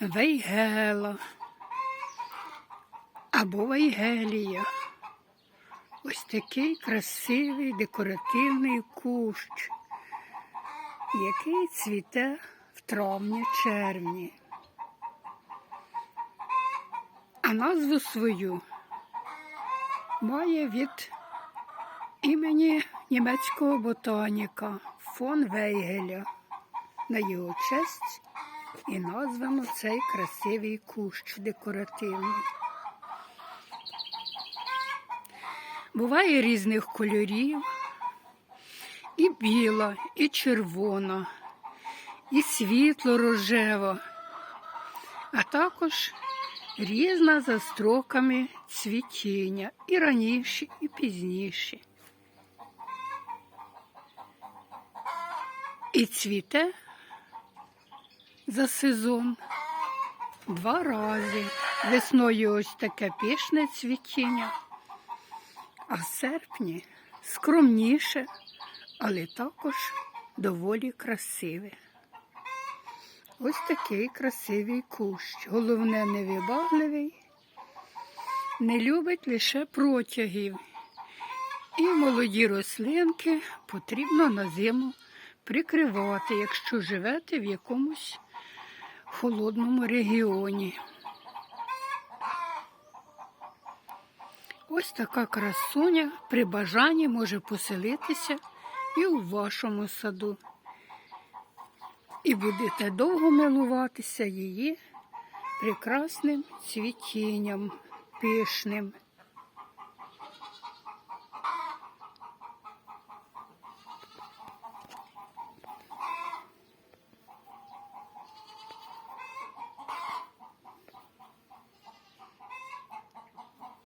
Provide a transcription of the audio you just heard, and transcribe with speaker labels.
Speaker 1: вейгела або вейгелія. Ось такий красивий декоративний кущ, який цвіте в травні-червні. А назву свою має від імені німецького ботаніка фон Вейгеля. На його честь і названо цей красивий кущ декоративний. Буває різних кольорів, і біла, і червона, і світло рожева, а також різна за строками цвітіння, і раніші, і пізніші. І цвіте за сезон два рази. Весною ось таке пішне цвітіння, а в серпні скромніше, але також доволі красиве. Ось такий красивий кущ. Головне, невибагливий, не любить лише протягів. І молоді рослинки потрібно на зиму прикривати, якщо живете в якомусь холодному регіоні. Ось така красуня при бажанні може поселитися і у вашому саду. І будете довго милуватися її прекрасним цвітінням, пишним.